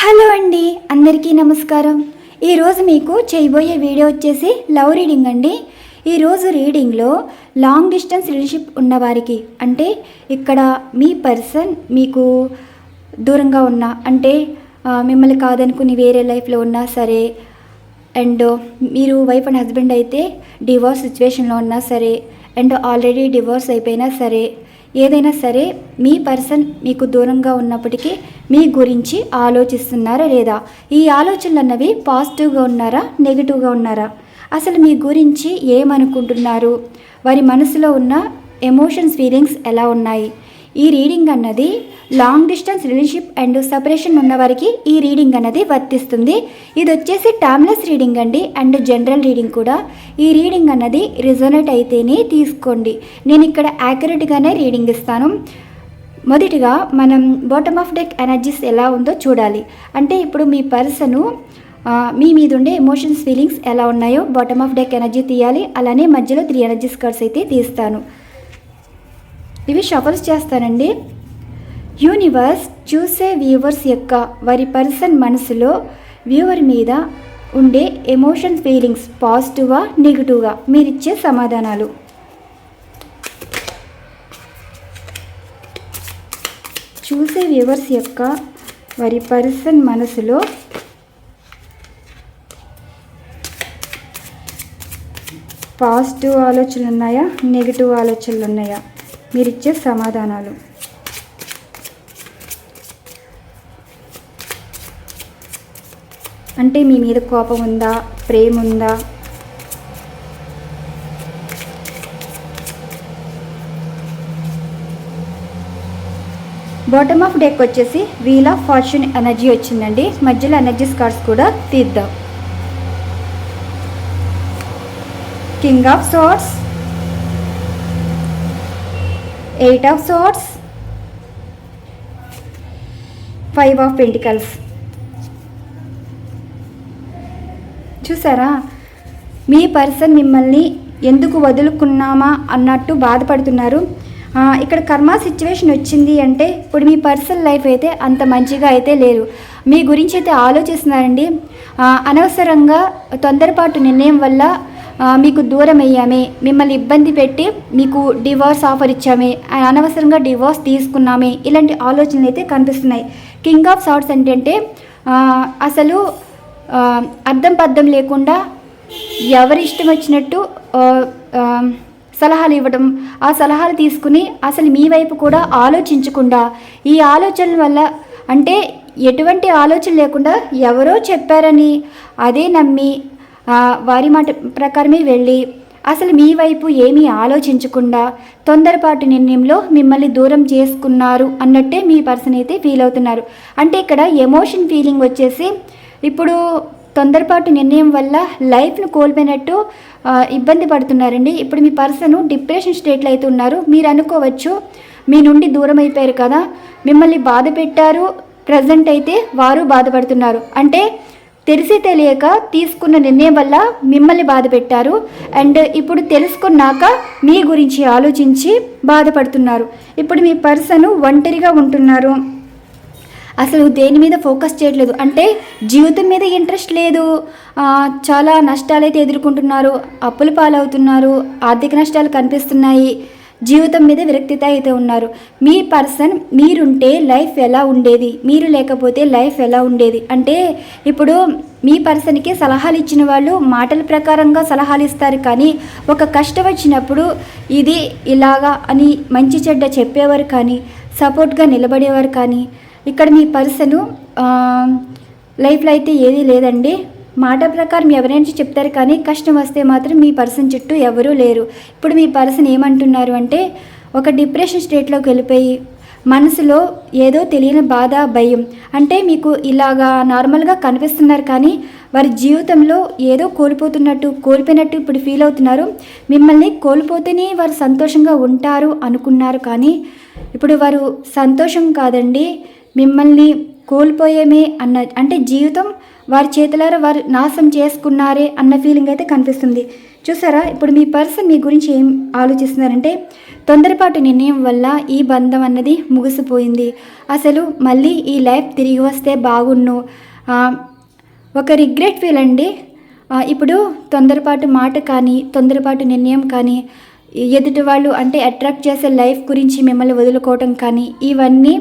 Hello అండి అందరికీ నమస్కారం. ఈరోజు మీకు చేయబోయే వీడియో వచ్చేసి లవ్ రీడింగ్ అండి. ఈరోజు రీడింగ్లో లాంగ్ డిస్టెన్స్ రిలేషన్షిప్ ఉన్నవారికి అంటే ఇక్కడ మీ పర్సన్ మీకు దూరంగా ఉన్న అంటే మిమ్మల్ని కాదనుకుని వేరే లైఫ్లో ఉన్నా సరే అండ్ మీరు వైఫ్ అండ్ హస్బెండ్ అయితే డివోర్స్ సిచ్యువేషన్లో ఉన్నా సరే అండ్ ఆల్రెడీ డివోర్స్ అయిపోయినా సరే ఏదైనా సరే మీ పర్సన్ మీకు దూరంగా ఉన్నప్పటికీ మీ గురించి ఆలోచిస్తున్నారా లేదా? ఈ ఆలోచనలు అన్నవి పాజిటివ్గా ఉన్నారా? నెగిటివ్గా ఉన్నారా? అసలు మీ గురించి ఏమనుకుంటున్నారు? వారి మనసులో ఉన్న ఎమోషన్స్ ఫీలింగ్స్ ఎలా ఉన్నాయి? ఈ రీడింగ్ అన్నది long distance relationship and separation ఉన్న వారికి ఈ రీడింగ్ అన్నది వర్తిస్తుంది. ఇది వచ్చేసి టామ్లెస్ రీడింగ్ అండి అండ్ జనరల్ రీడింగ్ కూడా. ఈ రీడింగ్ అన్నది రిజొనేట్ అయితేనే తీసుకోండి. నేను ఇక్కడ యాక్యురేట్గానే రీడింగ్ ఇస్తాను. మొదటిగా మనం బాటమ్ ఆఫ్ డెక్ ఎనర్జీస్ ఎలా ఉందో చూడాలి. అంటే ఇప్పుడు మీ పర్సను మీ మీద ఉండే ఎమోషన్స్ ఫీలింగ్స్ ఎలా ఉన్నాయో బాటమ్ ఆఫ్ డెక్ ఎనర్జీ తీయాలి. అలానే మధ్యలో త్రీ ఎనర్జీస్ కార్డ్స్ అయితే తీస్తాను. ఇవి షఫల్స్ చేస్తానండి. యూనివర్స్ చూసే వ్యూవర్స్ యొక్క వారి పర్సన్ మనసులో వ్యూవర్ మీద ఉండే ఎమోషన్ ఫీలింగ్స్ పాజిటివ్గా నెగిటివ్గా మీరిచ్చే సమాధానాలు. చూసే వ్యూవర్స్ యొక్క వారి పర్సన్ మనసులో పాజిటివ్ ఆలోచనలు ఉన్నాయా నెగిటివ్ ఆలోచనలు ఉన్నాయా మీరు ఇచ్చే సమాధానాలు. అంటే మీ మీద కోపం ఉందా? ప్రేమ ఉందా? బాటమ్ ఆఫ్ డెక్ వచ్చేసి వీల్ ఆఫ్ ఫార్చ్యూన్ ఎనర్జీ వచ్చిందండి. మధ్యలో ఎనర్జీ స్కార్స్ కూడా తీద్దాం. King of swords eight of swords five of pentacles చూసారా? మీ పర్సన్ మిమ్మల్ని ఎందుకు వదులుకున్నామా అన్నట్టు బాధపడుతున్నారు. ఇక్కడ కర్మ సిచ్యువేషన్ వచ్చింది అంటే ఇప్పుడు మీ పర్సనల్ లైఫ్ అయితే అంత మంచిగా అయితే లేరు మీ గురించి అయితే ఆలోచిస్తున్నారండి. అనవసరంగా తొందరపాటు నిర్ణయం వల్ల మీకు దూరం అయ్యామే మిమ్మల్ని ఇబ్బంది పెట్టి మీకు డివోర్స్ ఆఫర్ ఇచ్చామే అనవసరంగా డివోర్స్ తీసుకున్నామే ఇలాంటి ఆలోచనలు అయితే కనిపిస్తున్నాయి. కింగ్ ఆఫ్ సాట్స్ ఏంటంటే అసలు అర్థం పద్ధం లేకుండా ఎవరి ఇష్టం వచ్చినట్టు సలహాలు ఇవ్వడం ఆ సలహాలు తీసుకుని అసలు మీ వైపు కూడా ఆలోచించకుండా ఈ ఆలోచనల వల్ల అంటే ఎటువంటి ఆలోచన లేకుండా ఎవరో చెప్పారని అదే నమ్మి వారి మాట ప్రకారమే వెళ్ళి అసలు మీ వైపు ఏమీ ఆలోచించకుండా తొందరపాటు నిర్ణయంలో మిమ్మల్ని దూరం చేసుకున్నారు అన్నట్టే మీ పర్సన్ అయితే ఫీల్ అవుతున్నారు. అంటే ఇక్కడ ఎమోషన్ ఫీలింగ్ వచ్చేసి ఇప్పుడు తొందరపాటు నిర్ణయం వల్ల లైఫ్ను కోల్పోయినట్టు ఇబ్బంది పడుతున్నారండి. ఇప్పుడు మీ పర్సన్ డిప్రెషన్ స్టేట్లో అయితే ఉన్నారు. మీరు అనుకోవచ్చు మీ నుండి దూరం అయిపోయారు కదా. మిమ్మల్ని బాధ పెట్టారు ప్రజెంట్ అయితే వారు బాధపడుతున్నారు. అంటే తెలిసి తెలియక తీసుకున్న నిర్ణయం వల్ల మిమ్మల్ని బాధ పెట్టారు అండ్ ఇప్పుడు తెలుసుకున్నాక మీ గురించి ఆలోచించి బాధపడుతున్నారు. ఇప్పుడు మీ పర్సన్ ఒంటరిగా ఉంటున్నారు. అసలు దేని మీద ఫోకస్ చేయట్లేదు. అంటే జీవితం మీద ఇంట్రెస్ట్ లేదు. చాలా నష్టాలైతే ఎదుర్కొంటున్నారు. అప్పులు పాలవుతున్నారు. ఆర్థిక నష్టాలు కనిపిస్తున్నాయి. జీవితం మీద విరక్తిత అయితే ఉన్నారు. మీ పర్సన్ మీరుంటే లైఫ్ ఎలా ఉండేది? మీరు లేకపోతే లైఫ్ ఎలా ఉండేది? అంటే ఇప్పుడు మీ పర్సన్కి సలహాలు ఇచ్చిన వాళ్ళు మాటల ప్రకారంగా సలహాలు ఇస్తారు. కానీ ఒక కష్టం వచ్చినప్పుడు ఇది ఇలాగా అని మంచి చెడ్డ చెప్పేవారు కానీ సపోర్ట్గా నిలబడేవారు కానీ ఇక్కడ మీ పర్సను లైఫ్లో అయితే ఏదీ లేదండి. మాట ప్రకారం ఎవరైనా చెప్తారు కానీ కష్టం వస్తే మాత్రం మీ పర్సన్ చుట్టూ ఎవరూ లేరు. ఇప్పుడు మీ పర్సన్ ఏమంటున్నారు అంటే ఒక డిప్రెషన్ స్టేట్లోకి వెళ్ళిపోయి మనసులో ఏదో తెలియని బాధ భయం. అంటే మీకు ఇలాగా నార్మల్గా కనిపిస్తున్నారు కానీ వారి జీవితంలో ఏదో కోల్పోతున్నట్టు కోల్పోయినట్టు ఇప్పుడు ఫీల్ అవుతున్నారు. మిమ్మల్ని కోల్పోతేనే వారు సంతోషంగా ఉంటారు అనుకున్నారు కానీ ఇప్పుడు వారు సంతోషం కాదండి. మిమ్మల్ని కోల్పోయేమే అన్న అంటే జీవితం వారి చేతులారా వారు నాశనం చేసుకున్నారే అన్న ఫీలింగ్ అయితే కనిపిస్తుంది. చూసారా? ఇప్పుడు మీ పర్సన్ మీ గురించి ఏం ఆలోచిస్తున్నారంటే తొందరపాటు నిర్ణయం వల్ల ఈ బంధం అన్నది ముగిసిపోయింది. అసలు మళ్ళీ ఈ లైఫ్ తిరిగి వస్తే బాగున్ను ఒక రిగ్రెట్ ఫీల్ అండి. ఇప్పుడు తొందరపాటు మాట కానీ తొందరపాటు నిర్ణయం కానీ ఎదుటి వాళ్ళు అంటే అట్రాక్ట్ చేసే లైఫ్ గురించి మిమ్మల్ని వదులుకోవటం కానీ ఇవన్నీ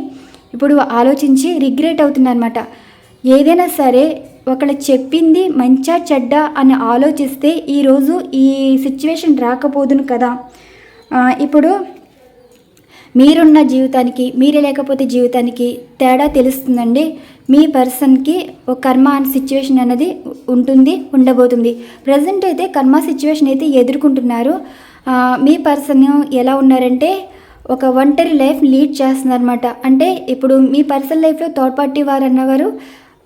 ఇప్పుడు ఆలోచించి రిగ్రెట్ అవుతుందన్నమాట. ఏదైనా సరే ఒకళ్ళు చెప్పింది మంచా చెడ్డ అని ఆలోచిస్తే ఈరోజు ఈ సిచ్యువేషన్ రాకపోదును కదా. ఇప్పుడు మీరున్న జీవితానికి మీరే లేకపోతే జీవితానికి తేడా తెలుస్తుందండి. మీ పర్సన్కి ఒక కర్మ అనే సిచ్యువేషన్ అనేది ఉంటుంది ఉండబోతుంది. ప్రజెంట్ అయితే కర్మ సిచ్యువేషన్ అయితే ఎదుర్కొంటున్నారు. మీ పర్సన్ ఎలా ఉన్నారంటే ఒక ఒంటరి లైఫ్ లీడ్ చేస్తున్నారన్నమాట. అంటే ఇప్పుడు మీ పర్సనల్ లైఫ్లో థర్డ్ పార్టీ వారు అన్నవారు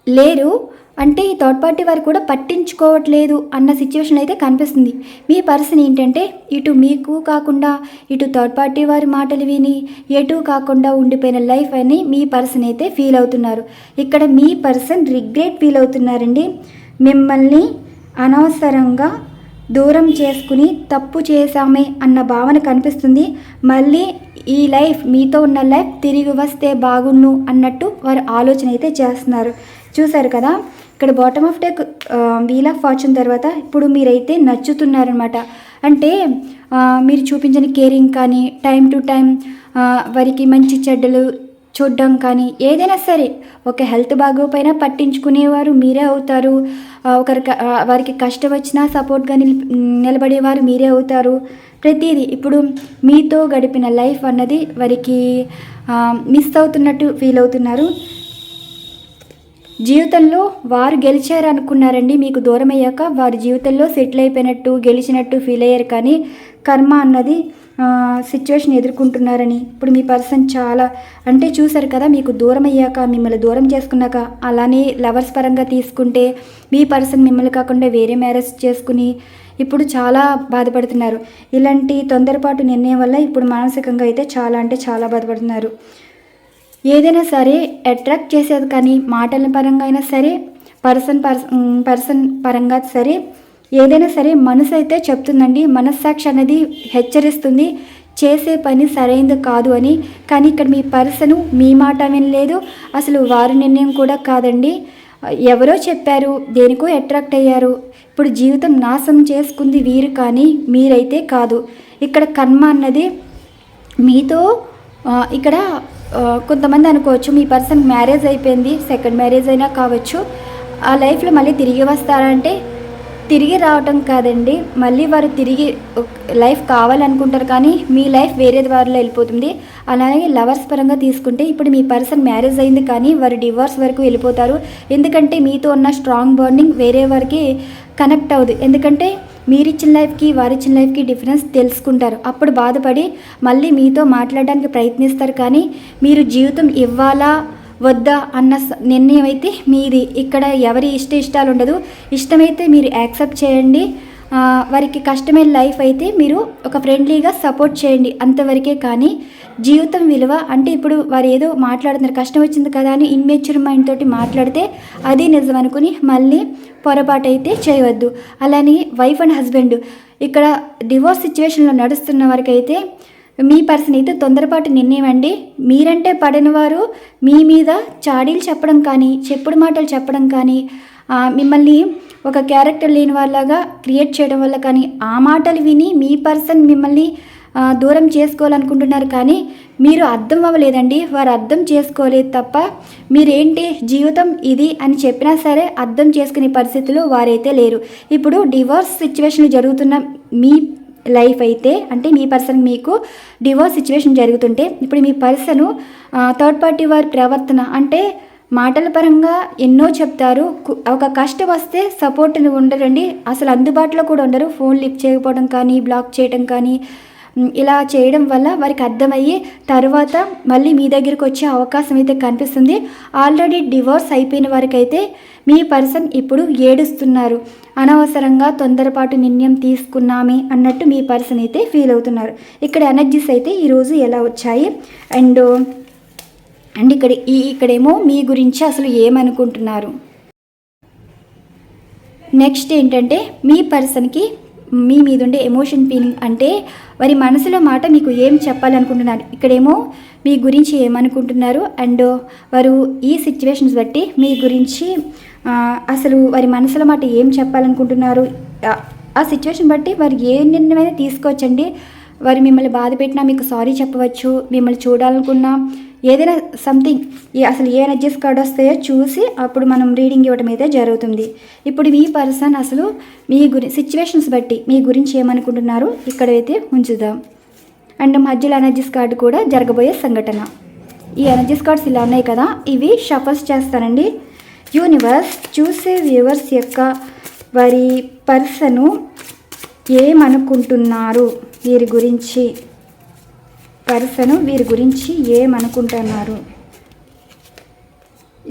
లేరు. అంటే ఈ థర్డ్ పార్టీ వారు కూడా పట్టించుకోవట్లేదు అన్న సిచ్యువేషన్ అయితే కనిపిస్తుంది. మీ పర్సన్ ఏంటంటే ఇటు మీకు కాకుండా ఇటు థర్డ్ పార్టీ వారి మాటలు విని ఎటు కాకుండా ఉండిపోయిన లైఫ్ అని మీ పర్సన్ అయితే ఫీల్ అవుతున్నారు. ఇక్కడ మీ పర్సన్ రిగ్రెట్ ఫీల్ అవుతున్నారండి. మిమ్మల్ని అనవసరంగా దూరం చేసుకుని తప్పు చేశామే అన్న భావన కనిపిస్తుంది. మళ్ళీ ఈ లైఫ్ మీతో ఉన్న లైఫ్ తిరిగి వస్తే బాగున్ను అన్నట్టు వారు ఆలోచన అయితే చేస్తున్నారు. చూశారు కదా? ఇక్కడ bottom of deck wheel of fortune తర్వాత ఇప్పుడు మీరైతే నచ్చుతున్నారనమాట అంటే మీరు చూపించిన కేరింగ్ కానీ టైం టు టైం వారికి మంచి చెడ్డలు చూడడం కానీ ఏదైనా సరే ఒక హెల్త్ బాగోపోయినా పట్టించుకునేవారు మీరే అవుతారు. ఒకరి వారికి కష్టం వచ్చినా సపోర్ట్గా నిల్ నిలబడేవారు మీరే అవుతారు. ప్రతిదీ ఇప్పుడు మీతో గడిపిన లైఫ్ అన్నది వారికి మిస్ అవుతున్నట్టు ఫీల్ అవుతున్నారు. జీవితంలో వారు గెలిచారు అనుకున్నారండి మీకు దూరం అయ్యాక వారి జీవితంలో సెటిల్ అయిపోయినట్టు గెలిచినట్టు ఫీల్ అయ్యారు. కానీ కర్మ అన్నది సిచ్యువేషన్ ఎదుర్కొంటున్నారని. ఇప్పుడు మీ పర్సన్ చాలా అంటే చూశారు కదా మీకు దూరం అయ్యాక మిమ్మల్ని దూరం చేసుకున్నాక అలానే లవర్స్ పరంగా తీసుకుంటే మీ పర్సన్ మిమ్మల్ని కాకుండా వేరే మ్యారేజ్ చేసుకుని ఇప్పుడు చాలా బాధపడుతున్నారు. ఇలాంటి తొందరపాటు నిర్ణయం వల్ల ఇప్పుడు మానసికంగా అయితే చాలా అంటే చాలా బాధపడుతున్నారు. ఏదైనా సరే అట్రాక్ట్ చేసేది కానీ మాటల పరంగా అయినా సరే పర్సన్ పర్సన్ పర్సన్ పరంగా సరే ఏదైనా సరే మనసు అయితే చెప్తుందండి. మనస్సాక్షి అనేది హెచ్చరిస్తుంది. చేసే పని సరైనది కాదు అని. కానీ ఇక్కడ మీ పర్సను మీ మాట వినలేదు. అసలు వారి నిర్ణయం కూడా కాదండి. ఎవరో చెప్పారు దేనికో అట్రాక్ట్ అయ్యారు. ఇప్పుడు జీవితం నాశనం చేసుకుంది వీరు కానీ మీరైతే కాదు. ఇక్కడ కర్మ అన్నది మీతో ఇక్కడ కొంతమంది అనుకోవచ్చు మీ పర్సన్ మ్యారేజ్ అయిపోయింది సెకండ్ మ్యారేజ్ అయినా కావచ్చు. ఆ లైఫ్లో మళ్ళీ తిరిగి వస్తారంటే తిరిగి రావటం కాదండి. మళ్ళీ వారు తిరిగి లైఫ్ కావాలనుకుంటారు కానీ మీ లైఫ్ వేరే వారిలో వెళ్ళిపోతుంది. అలాగే లవర్స్ పరంగా తీసుకుంటే ఇప్పుడు మీ పర్సన్ మ్యారేజ్ అయింది కానీ వారు డివోర్స్ వరకు వెళ్ళిపోతారు. ఎందుకంటే మీతో ఉన్న స్ట్రాంగ్ బాండింగ్ వేరే వారికి కనెక్ట్ అవ్వదు. ఎందుకంటే మీరిచ్చిన లైఫ్కి వారిచ్చిన లైఫ్కి డిఫరెన్స్ తెలుసుకుంటారు. అప్పుడు బాధపడి మళ్ళీ మీతో మాట్లాడడానికి ప్రయత్నిస్తారు. కానీ మీరు జీవితం ఇవ్వాలా వద్దా అన్న నిర్ణయం అయితే మీది. ఇక్కడ ఎవరి ఇష్ట ఇష్టాలు ఉండదు ఇష్టమైతే మీరు యాక్సెప్ట్ చేయండి. వారికి కష్టమైన లైఫ్ అయితే మీరు ఒక ఫ్రెండ్లీగా సపోర్ట్ చేయండి అంతవరకే కానీ జీవితం విలువ అంటే ఇప్పుడు వారు ఏదో మాట్లాడుతున్నారు కష్టం వచ్చింది కదా అని ఇన్మెచ్యూర్ మైండ్ తోటి మాట్లాడితే అది నిజం అనుకుని మళ్ళీ పొరపాటు అయితే చేయవద్దు. అలానే వైఫ్ అండ్ హస్బెండ్ ఇక్కడ డివోర్స్ సిచ్యువేషన్లో నడుస్తున్న వారికైతే మీ పర్సన్ అయితే తొందరపాటు నిర్ణయమండి. మీరంటే పడిన వారు మీ మీద చాడీలు చెప్పడం కానీ చెప్పుడు మాటలు చెప్పడం కానీ మిమ్మల్ని ఒక క్యారెక్టర్ లేని వాళ్ళగా క్రియేట్ చేయడం వల్ల కానీ ఆ మాటలు విని మీ పర్సన్ మిమ్మల్ని దూరం చేసుకోవాలనుకుంటున్నారు కానీ మీరు అర్థం అవ్వలేదండి. వారు అర్థం చేసుకోలేదు తప్ప మీరేంటి జీవితం ఇది అని చెప్పినా సరే అర్థం చేసుకునే పరిస్థితులు వారైతే లేరు. ఇప్పుడు డివోర్స్ సిచ్యువేషన్ జరుగుతున్న మీ లైఫ్ అయితే అంటే మీ పర్సన్ మీకు డివోర్స్ సిచ్యువేషన్ జరుగుతుంటే ఇప్పుడు మీ పర్సను థర్డ్ పార్టీ వారి ప్రవర్తన అంటే మాటల పరంగా ఎన్నో చెప్తారు. ఒక కష్టం వస్తే సపోర్ట్ ఉండరండి. అసలు అందుబాటులో కూడా ఉండరు. ఫోన్ లిఫ్ట్ చేయకపోవడం కానీ బ్లాక్ చేయడం కానీ ఇలా చేయడం వల్ల వారికి అర్థమయ్యి తర్వాత మళ్ళీ మీ దగ్గరికి వచ్చే అవకాశం అయితే కనిపిస్తుంది. ఆల్రెడీ డివోర్స్ అయిపోయిన వారికైతే మీ పర్సన్ ఇప్పుడు ఏడుస్తున్నారు. అనవసరంగా తొందరపాటు నిర్ణయం తీసుకున్నామే అన్నట్టు మీ పర్సన్ అయితే ఫీల్ అవుతున్నారు. ఇక్కడ ఎనర్జీస్ అయితే ఈరోజు ఎలా వచ్చాయి? అండ్ అండ్ ఇక్కడ ఈ ఇక్కడేమో మీ గురించి అసలు ఏమనుకుంటున్నారు? నెక్స్ట్ ఏంటంటే మీ పర్సన్కి మీ మీద ఉండే ఎమోషన్ ఫీలింగ్ అంటే వారి మనసులో మాట మీకు ఏం చెప్పాలనుకుంటున్నారు? ఇక్కడేమో మీ గురించి ఏమనుకుంటున్నారు? అండ్ వారు ఈ సిచ్యువేషన్స్ బట్టి మీ గురించి అసలు వారి మనసులో మాట ఏం చెప్పాలనుకుంటున్నారు? ఆ- ఆ సిచ్యువేషన్ బట్టి వారు ఏ నిర్ణయమైనా తీసుకోవచ్చండి. వారు మిమ్మల్ని బాధ పెట్టినా మీకు సారీ చెప్పవచ్చు. మిమ్మల్ని చూడాలనుకున్నా ఏదైనా సంథింగ్ అసలు ఏ ఎనర్జీస్ కార్డ్ వస్తాయో చూసి అప్పుడు మనం రీడింగ్ ఇవ్వడం అయితే జరుగుతుంది. ఇప్పుడు మీ పర్సన్ అసలు మీ గురి సిచ్యువేషన్స్ బట్టి మీ గురించి ఏమనుకుంటున్నారు ఇక్కడైతే ఉంచుదాం. అండ్ మధ్యలో ఎనర్జీస్ కార్డు కూడా జరగబోయే సంఘటన. ఈ ఎనర్జీస్ కార్డ్స్ ఇలా ఉన్నాయి కదా ఇవి షఫల్స్ చేస్తానండి. యూనివర్స్ చూసే వ్యూవర్స్ యొక్క వారి పర్సను ఏమనుకుంటున్నారు? వీరి గురించి. పర్సను వీరి గురించి ఏమనుకుంటున్నారు?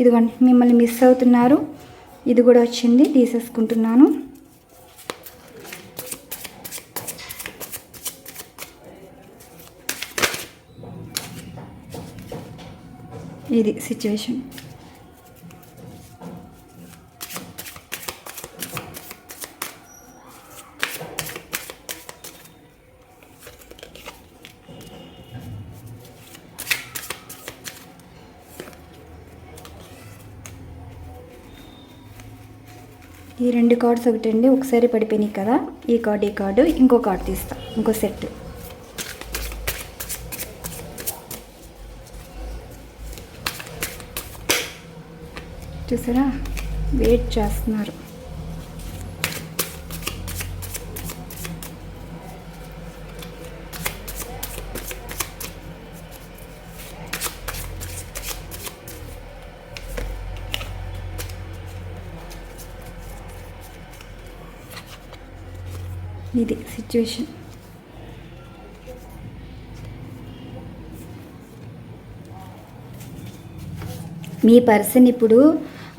ఇదిగోండి మిమ్మల్ని మిస్ అవుతున్నారు. ఇది కూడా వచ్చింది తీసేసుకుంటున్నాను. ఇది సిచ్యువేషన్ ఈ రెండు కార్డ్స్ ఒకటండి ఒకసారి పడిపోయినాయి కదా. ఈ కార్డు ఈ కార్డు ఇంకో కార్డు తీస్తా ఇంకో సెట్. చూసారా? వెయిట్ చేస్తున్నారు. ఇది సిచ్యువేషన్ మీ పర్సన్ ఇప్పుడు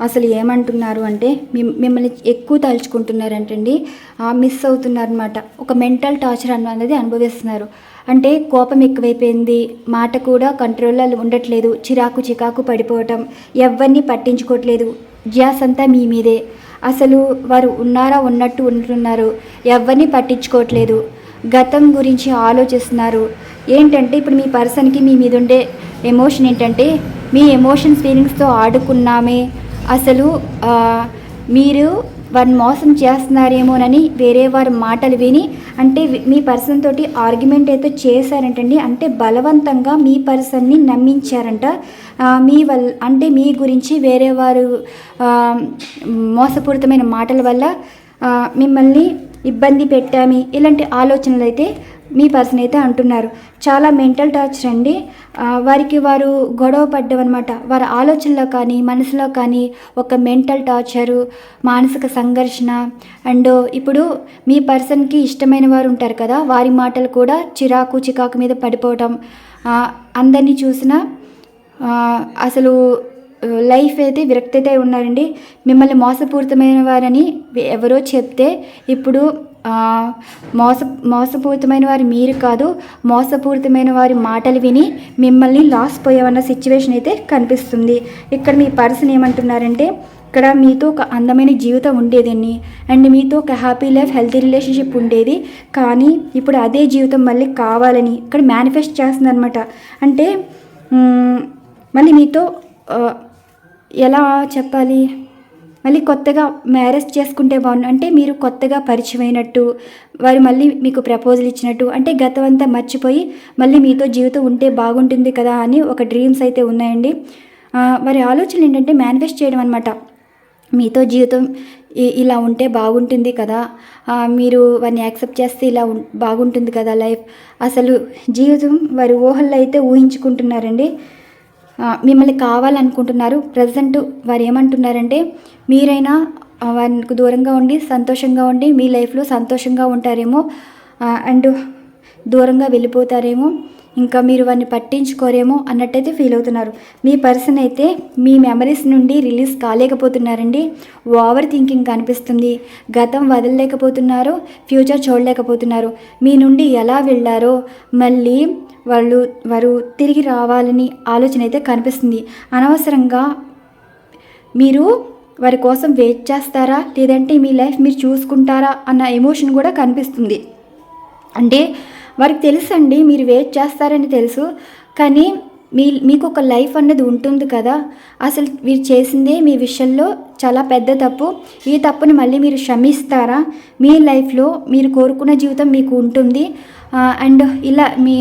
అసలు ఏమంటున్నారు అంటే మిమ్- మిమ్మల్ని ఎక్కువ తలుచుకుంటున్నారంటండి మిస్ అవుతున్నారనమాట ఒక మెంటల్ టార్చర్ అన్నది అనుభవిస్తున్నారు. అంటే కోపం ఎక్కువైపోయింది మాట కూడా కంట్రోల్లో ఉండట్లేదు చిరాకు చికాకు పడిపోవటం ఎవరిని పట్టించుకోవట్లేదు గ్యాస్ అంతా మీ మీదే. అసలు వారు ఉన్నారా ఉన్నట్టు ఉంటున్నారు. ఎవరిని పట్టించుకోవట్లేదు. గతం గురించి ఆలోచిస్తున్నారు. ఏంటంటే ఇప్పుడు మీ పర్సన్కి మీ మీద ఉండే ఎమోషన్ ఏంటంటే మీ ఎమోషన్స్ ఫీలింగ్స్తో ఆడుకున్నామే. అసలు మీరు వారిని మోసం చేస్తున్నారేమోనని వేరే వారి మాటలు విని అంటే మీ పర్సన్ తోటి ఆర్గ్యుమెంట్ అయితే చేశారంటండి. అంటే బలవంతంగా మీ పర్సన్ని నమ్మించారంట. మీ వల్ అంటే మీ గురించి వేరే వారు మోసపూరితమైన మాటల వల్ల మిమ్మల్ని ఇబ్బంది పెట్టామి. ఇలాంటి ఆలోచనలు అయితే మీ పర్సన్ అయితే అంటున్నారు. చాలా మెంటల్ టార్చర్ అండి వారికి వారు గొడవ పడ్డమన్నమాట వారి ఆలోచనలో కానీ మనసులో కానీ ఒక మెంటల్ టార్చరు మానసిక సంఘర్షణ. అండ్ ఇప్పుడు మీ పర్సన్కి ఇష్టమైన వారు ఉంటారు కదా వారి మాటలు కూడా చిరాకు చికాకు మీద పడిపోవటం అందరినీ చూసిన అసలు లైఫ్ అయితే విరక్తి అయితే ఉన్నారండి. మిమ్మల్ని మోసపూరితమైన వారని ఎవరో చెప్తే ఇప్పుడు మోస మోసపూరితమైన వారు మీరు కాదు మోసపూరితమైన వారి మాటలు విని మిమ్మల్ని లాస్ పోయేవన్న సిచ్యువేషన్ అయితే కనిపిస్తుంది. ఇక్కడ మీ పర్సన్ ఏమంటున్నారంటే ఇక్కడ మీతో ఒక అందమైన జీవితం ఉండేదండి. అండ్ మీతో ఒక హ్యాపీ లైఫ్ హెల్తీ రిలేషన్షిప్ ఉండేది. కానీ ఇప్పుడు అదే జీవితం మళ్ళీ కావాలని ఇక్కడ మేనిఫెస్ట్ చేస్తుందన్నమాట. అంటే మళ్ళీ మీతో ఎలా చెప్పాలి? మళ్ళీ కొత్తగా మ్యారేజ్ చేసుకుంటే బాగుండు. అంటే మీరు కొత్తగా పరిచయమైనట్టు వారు మళ్ళీ మీకు ప్రపోజల్ ఇచ్చినట్టు అంటే గతం అంతా మర్చిపోయి మళ్ళీ మీతో జీవితం ఉంటే బాగుంటుంది కదా అని ఒక డ్రీమ్స్ అయితే ఉన్నాయండి. వారి ఆలోచనలు ఏంటంటే మేనిఫెస్ట్ చేయడం అనమాట మీతో జీవితం ఇలా ఉంటే బాగుంటుంది కదా. మీరు వారిని యాక్సెప్ట్ చేస్తే ఇలా ఉం- బాగుంటుంది కదా లైఫ్. అసలు జీవితం వారి ఊహల్లో అయితే ఊహించుకుంటున్నారండి. మిమ్మల్ని కావాలనుకుంటున్నారు. ప్రజెంట్ వారు ఏమంటున్నారంటే మీరైనా వారికి దూరంగా ఉండి సంతోషంగా ఉండి మీ లైఫ్లో సంతోషంగా ఉంటారేమో అండ్ దూరంగా వెళ్ళిపోతారేమో ఇంకా మీరు వారిని పట్టించుకోరేమో అన్నట్టయితే ఫీల్ అవుతున్నారు. మీ పర్సన్ అయితే మీ మెమరీస్ నుండి రిలీజ్ కాలేకపోతున్నారండి. ఓవర్ థింకింగ్ కనిపిస్తుంది. గతం వదలలేకపోతున్నారు. ఫ్యూచర్ చూడలేకపోతున్నారు. మీ నుండి ఎలా వెళ్ళారో మళ్ళీ వాళ్ళు వారు తిరిగి రావాలని ఆలోచన అయితే కనిపిస్తుంది. అనవసరంగా మీరు వారి కోసం వెయిట్ చేస్తారా? లేదంటే మీ లైఫ్ మీరు చూసుకుంటారా? అన్న ఎమోషన్ కూడా కనిపిస్తుంది. అంటే వారికి తెలుసండి మీరు వెయిట్ చేస్తారని తెలుసు. కానీ మీ మీకు ఒక లైఫ్ అనేది ఉంటుంది కదా. అసలు మీరు చేసిందే మీ విషయంలో చాలా పెద్ద తప్పు. ఈ తప్పుని మళ్ళీ మీరు క్షమిస్తారా? మీ లైఫ్లో మీరు కోరుకున్న జీవితం మీకు ఉంటుంది. అండ్ ఇలా మీ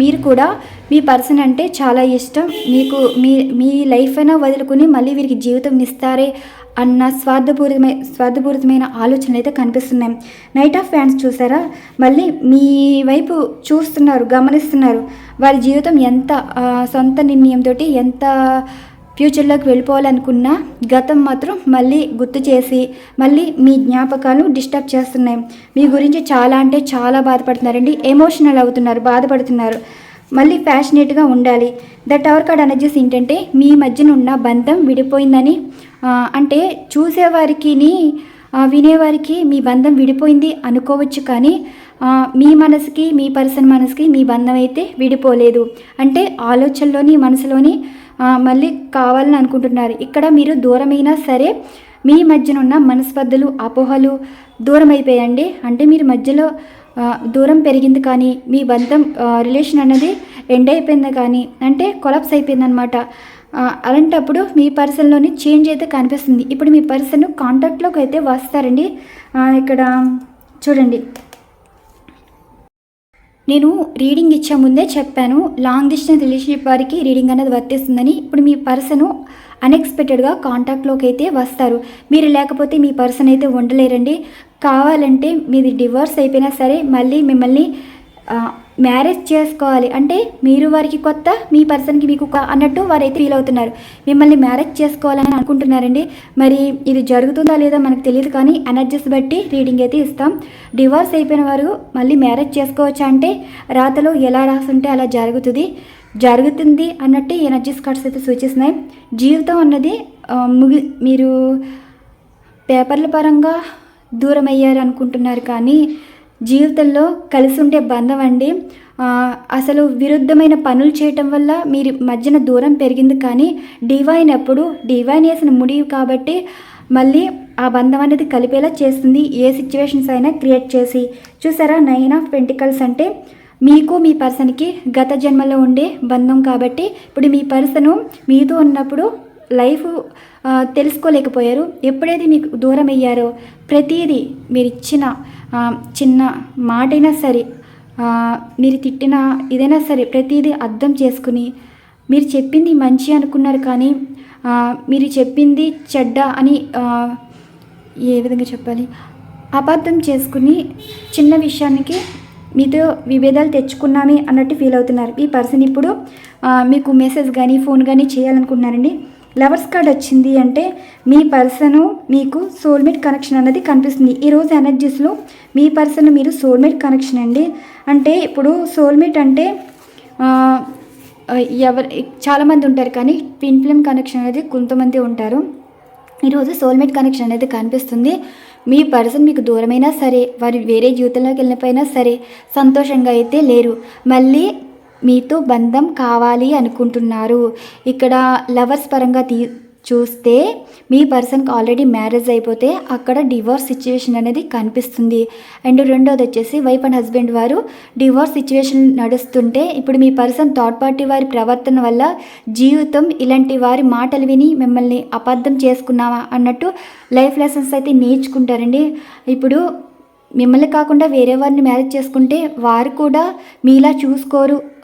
మీరు కూడా మీ పర్సన్ అంటే చాలా ఇష్టం. మీకు మీ మీ లైఫ్ అయినా వదులుకుని మళ్ళీ వీరికి జీవితం ఇస్తారే అన్న స్వార్థపూరితమైన స్వార్థపూరితమైన ఆలోచనలు అయితే కనిపిస్తున్నాయి. నైట్ ఆఫ్ ఫ్యాన్స్ చూసారా? మళ్ళీ మీ వైపు చూస్తున్నారు గమనిస్తున్నారు. వారి జీవితం ఎంత సొంత నిర్ణయంతో ఎంత ఫ్యూచర్లోకి వెళ్ళిపోవాలనుకున్నా గతం మాత్రం మళ్ళీ గుర్తు చేసి మళ్ళీ మీ జ్ఞాపకాలు డిస్టర్బ్ చేస్తున్నాయి. మీ గురించి చాలా అంటే చాలా బాధపడుతున్నారండి. ఎమోషనల్ అవుతున్నారు బాధపడుతున్నారు. మళ్ళీ ఫ్యాషనేట్గా ఉండాలి. ద టవర్ కార్డ్ ఎనర్జీస్ ఏంటంటే మీ మధ్యన ఉన్న బంధం విడిపోయిందని. అంటే చూసేవారికి వినేవారికి మీ బంధం విడిపోయింది అనుకోవచ్చు కానీ మీ మనసుకి మీ పర్సన్ మనసుకి మీ బంధం అయితే విడిపోలేదు. అంటే ఆలోచనలోని మనసులోని మళ్ళీ కావాలని అనుకుంటున్నారు. ఇక్కడ మీరు దూరమైనా సరే మీ మధ్యన ఉన్న మనస్పర్ధలు అపోహలు దూరం అయిపోయాయండి అంటే మీరు మధ్యలో దూరం పెరిగింది కానీ మీ బంధం రిలేషన్ అనేది ఎండ్ అయిపోయింది కానీ అంటే కొలాప్స్ అయిపోయిందనమాట అలాంటప్పుడు మీ పర్సన్లోని చేంజ్ అయితే కనిపిస్తుంది. ఇప్పుడు మీ పర్సన్ కాంటాక్ట్లోకి అయితే వస్తారండి. ఇక్కడ చూడండి. నేను రీడింగ్ ఇచ్చే ముందే చెప్పాను. లాంగ్ డిస్టెన్స్ రిలేషన్షిప్ వారికి రీడింగ్ అనేది వర్తిస్తుందని. ఇప్పుడు మీ పర్సన్ అన్ఎక్స్పెక్టెడ్గా కాంటాక్ట్లోకి అయితే వస్తారు. మీరు లేకపోతే మీ పర్సన్ అయితే ఉండలేరండి. కావాలంటే మీది డివోర్స్ అయిపోయినా సరే మళ్ళీ మిమ్మల్ని మ్యారేజ్ చేసుకోవాలి. అంటే మీరు వారికి కొత్త మీ పర్సన్కి మీకు అన్నట్టు వారైతే ఫీల్ అవుతున్నారు. మిమ్మల్ని మ్యారేజ్ చేసుకోవాలని అనుకుంటున్నారండి. మరి ఇది జరుగుతుందా లేదా మనకు తెలియదు కానీ ఎనర్జీస్ బట్టి రీడింగ్ అయితే ఇస్తాం. డివోర్స్ అయిపోయిన వారు మళ్ళీ మ్యారేజ్ చేసుకోవచ్చా అంటే రాతలో ఎలా రాసుంటే అలా జరుగుతుంది. జరుగుతుంది అన్నట్టు ఎనర్జీస్ కార్డ్స్ అయితే సూచిస్తున్నాయి. జీవితం అన్నది ముగి మీరు పేపర్ల పరంగా దూరం అయ్యారు అనుకుంటున్నారు కానీ జీవితంలో కలిసి ఉండే బంధం అండి. అసలు విరుద్ధమైన పనులు చేయటం వల్ల మీరు మధ్యన దూరం పెరిగింది కానీ డివైన్ ఎప్పుడు డివైన్ వేసిన ముడివి కాబట్టి మళ్ళీ ఆ బంధం అనేది కలిపేలా చేస్తుంది. ఏ సిచ్యువేషన్స్ అయినా క్రియేట్ చేసి చూసారా నైన్ ఆఫ్ పెంటికల్స్ అంటే మీకు మీ పర్సన్కి గత జన్మలో ఉండే బంధం కాబట్టి ఇప్పుడు మీ పర్సను మీతో ఉన్నప్పుడు లైఫ్ తెలుసుకోలేకపోయారు. ఎప్పుడైతే మీకు దూరం అయ్యారో ప్రతిదీ మీరు ఇచ్చిన చిన్న మాటైనా సరే మీరు తిట్టిన ఇదైనా సరే ప్రతిదీ అర్థం చేసుకుని మీరు చెప్పింది మంచి అనుకున్నారు కానీ మీరు చెప్పింది చెడ్డ అని ఏ విధంగా చెప్పాలి? అబద్ధం చేసుకుని చిన్న విషయానికి మీతో విభేదాలు తెచ్చుకున్నామే అన్నట్టు ఫీల్ అవుతున్నారు. ఈ పర్సన్ ఇప్పుడు మీకు మెసేజ్ కానీ ఫోన్ కానీ చేయాలనుకుంటున్నారండి. లవర్స్ కార్డ్ వచ్చింది అంటే మీ పర్సను మీకు సోల్మేట్ కనెక్షన్ అన్నది కనిపిస్తుంది. ఈరోజు ఎనర్జీస్లో మీ పర్సన్ మీరు సోల్మేట్ కనెక్షన్ అండి. అంటే ఇప్పుడు సోల్మేట్ అంటే ఎవరు చాలామంది ఉంటారు కానీ ట్విన్ ఫ్లేమ్ కనెక్షన్ అనేది కొంతమంది ఉంటారు. ఈరోజు సోల్మేట్ కనెక్షన్ అనేది కనిపిస్తుంది. మీ పర్సన్ మీకు దూరమైనా సరే వారు వేరే జీవితంలోకి వెళ్ళిపోయినా సరే సంతోషంగా అయితే లేరు. మళ్ళీ మీతో బంధం కావాలి అనుకుంటున్నారు. ఇక్కడ లవర్స్ పరంగా తీ చూస్తే మీ పర్సన్కి ఆల్రెడీ మ్యారేజ్ అయిపోతే అక్కడ డివోర్స్ సిచ్యువేషన్ అనేది కనిపిస్తుంది. అండ్ రెండోది వచ్చేసి వైఫ్ అండ్ హస్బెండ్ వారు డివోర్స్ సిచ్యువేషన్ నడుస్తుంటే ఇప్పుడు మీ పర్సన్ థర్డ్ పార్టీ వారి ప్రవర్తన వల్ల జీవితం ఇలాంటి వారి మాటలు విని మిమ్మల్ని అబద్ధం చేసుకున్నావా అన్నట్టు లైఫ్ లెసన్స్ అయితే నేర్చుకుంటారండి. ఇప్పుడు మిమ్మల్ని కాకుండా వేరే వారిని మ్యారేజ్ చేసుకుంటే వారు కూడా మీలా చూసుకోరు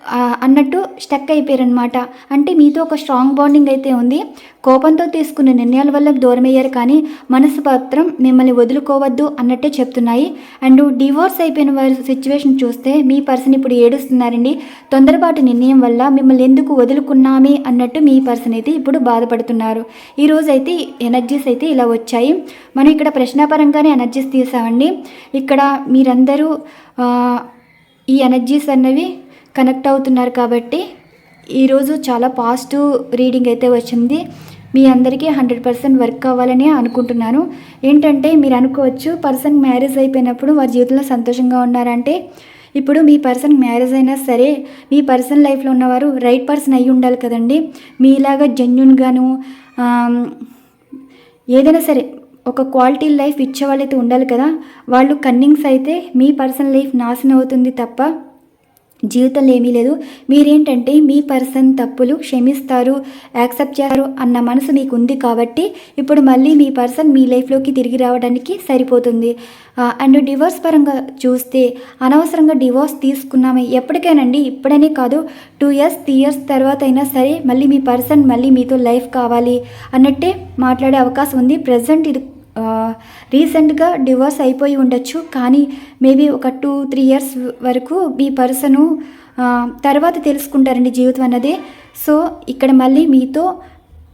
అన్నట్టు స్టక్ అయిపోయారనమాట అంటే మీతో ఒక స్ట్రాంగ్ బాండింగ్ అయితే ఉంది. కోపంతో తీసుకున్న నిర్ణయాల వల్ల దూరం అయ్యారు కానీ మనసు మాత్రం మిమ్మల్ని వదులుకోవద్దు అన్నట్టే చెప్తున్నాయి. అండ్ డివోర్స్ అయిపోయిన వారి సిచ్యువేషన్ చూస్తే మీ పర్సన్ ఇప్పుడు ఏడుస్తున్నారండి. తొందరపాటు నిర్ణయం వల్ల మిమ్మల్ని ఎందుకు వదులుకున్నామే అన్నట్టు మీ పర్సన్ అయితే ఇప్పుడు బాధపడుతున్నారు. ఈరోజు అయితే ఎనర్జీస్ అయితే ఇలా వచ్చాయి. మనం ఇక్కడ ప్రశ్నాపరంగానే ఎనర్జీస్ తీసామండి. ఇక్కడ మీరందరూ ఈ ఎనర్జీస్ అన్నవి కనెక్ట్ అవుతున్నారు కాబట్టి ఈరోజు చాలా పాజిటివ్ రీడింగ్ అయితే వచ్చింది. మీ అందరికీ హండ్రెడ్ పర్సెంట్ వర్క్ అవ్వాలని అనుకుంటున్నాను. ఏంటంటే మీరు అనుకోవచ్చు పర్సన్ మ్యారేజ్ అయిపోయినప్పుడు వారి జీవితంలో సంతోషంగా ఉన్నారంటే ఇప్పుడు మీ పర్సన్ మ్యారేజ్ అయినా సరే మీ పర్సన్ లైఫ్లో ఉన్నవారు రైట్ పర్సన్ అయి ఉండాలి కదండి. మీలాగా జెన్యున్గాను ఏదైనా సరే ఒక క్వాలిటీ లైఫ్ ఇచ్చే వాళ్ళైతే ఉండాలి కదా. వాళ్ళు కన్నింగ్స్ అయితే మీ పర్సనల్ లైఫ్ నాశనం అవుతుంది తప్ప జీవితంలో ఏమీ లేదు. మీరేంటంటే మీ పర్సన్ తప్పులు క్షమిస్తారు యాక్సెప్ట్ చేస్తారు అన్న మనసు మీకు ఉంది కాబట్టి ఇప్పుడు మళ్ళీ మీ పర్సన్ మీ లైఫ్లోకి తిరిగి రావడానికి సరిపోతుంది. అండ్ డివోర్స్ పరంగా చూస్తే అనవసరంగా డివోర్స్ తీసుకున్నామే ఎప్పటికైనండి ఇప్పుడనే కాదు టూ ఇయర్స్ త్రీ ఇయర్స్ తర్వాత అయినా సరే మళ్ళీ మీ పర్సన్ మళ్ళీ మీతో లైఫ్ కావాలి అన్నట్టే మాట్లాడే అవకాశం ఉంది. ప్రజెంట్ ఇది రీసెంట్గా డివోర్స్ అయిపోయి ఉండొచ్చు. కానీ మేబీ ఒక టూ త్రీ ఇయర్స్ వరకు మీ పర్సను తర్వాత తెలుసుకుంటారండి జీవితం అన్నది. సో ఇక్కడ మళ్ళీ మీతో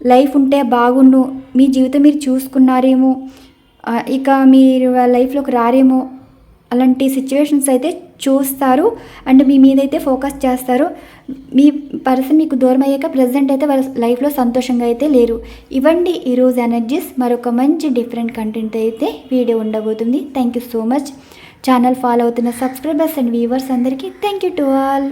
లైఫ్ ఉంటే బాగుండు. మీ జీవితం మీరు చూసుకున్నారేమో. ఇక మీరు లైఫ్లోకి రారేమో. అలాంటి సిచ్యువేషన్స్ అయితే చూస్తారు అండ్ మీ మీద అయితే ఫోకస్ చేస్తారు. మీ పర్సన్ మీకు దూరం అయ్యాక ప్రజెంట్ అయితే వాళ్ళ లైఫ్లో సంతోషంగా అయితే లేరు. ఇవ్వండి ఈరోజు ఎనర్జీస్. మరొక మంచి డిఫరెంట్ కంటెంట్ అయితే వీడియో ఉండబోతుంది. Thank you so much channel follow అవుతున్న సబ్స్క్రైబర్స్ అండ్ వ్యూవర్స్ అందరికీ థ్యాంక్ యూ టు ఆల్